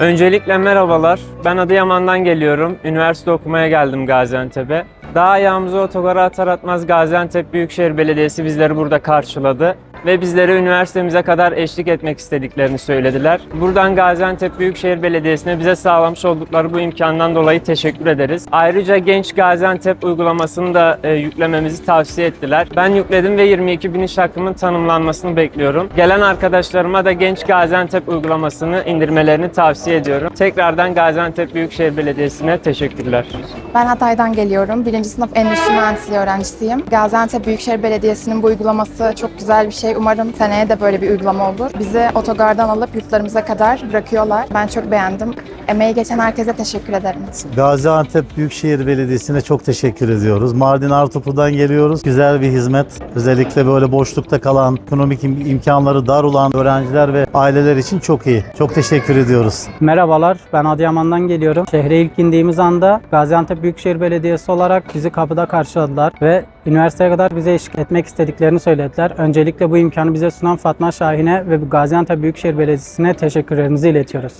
Öncelikle merhabalar. Ben Adıyaman'dan geliyorum. Üniversite okumaya geldim Gaziantep'e. Daha ayağımızı otogara atar atmaz Gaziantep Büyükşehir Belediyesi bizleri burada karşıladı ve bizlere üniversitemize kadar eşlik etmek istediklerini söylediler. Buradan Gaziantep Büyükşehir Belediyesi'ne bize sağlamış oldukları bu imkandan dolayı teşekkür ederiz. Ayrıca Genç Gaziantep uygulamasını da e, yüklememizi tavsiye ettiler. Ben yükledim ve 22 bin iş hakkımın tanımlanmasını bekliyorum. Gelen arkadaşlarıma da Genç Gaziantep uygulamasını indirmelerini tavsiye ediyorum. Tekrardan Gaziantep Büyükşehir Belediyesi'ne teşekkürler. Ben Hatay'dan geliyorum. Birinci sınıf endüstri mühendisliği öğrencisiyim. Gaziantep Büyükşehir Belediyesi'nin bu uygulaması çok güzel bir şey. Umarım seneye de böyle bir uygulama olur. Bizi otogardan alıp yurtlarımıza kadar bırakıyorlar. Ben çok beğendim. Emeği geçen herkese teşekkür ederim. Gaziantep Büyükşehir Belediyesi'ne çok teşekkür ediyoruz. Mardin Artuklu'dan geliyoruz. Güzel bir hizmet. Özellikle böyle boşlukta kalan, ekonomik im- imkanları dar olan öğrenciler ve aileler için çok iyi. Çok teşekkür ediyoruz. Merhabalar, ben Adıyaman'dan geliyorum. Şehre ilk indiğimiz anda Gaziantep Büyükşehir Belediyesi olarak bizi kapıda karşıladılar ve üniversiteye kadar bize eşlik etmek istediklerini söylediler. Öncelikle bu imkanı bize sunan Fatma Şahin'e ve Gaziantep Büyükşehir Belediyesi'ne teşekkürlerimizi iletiyoruz.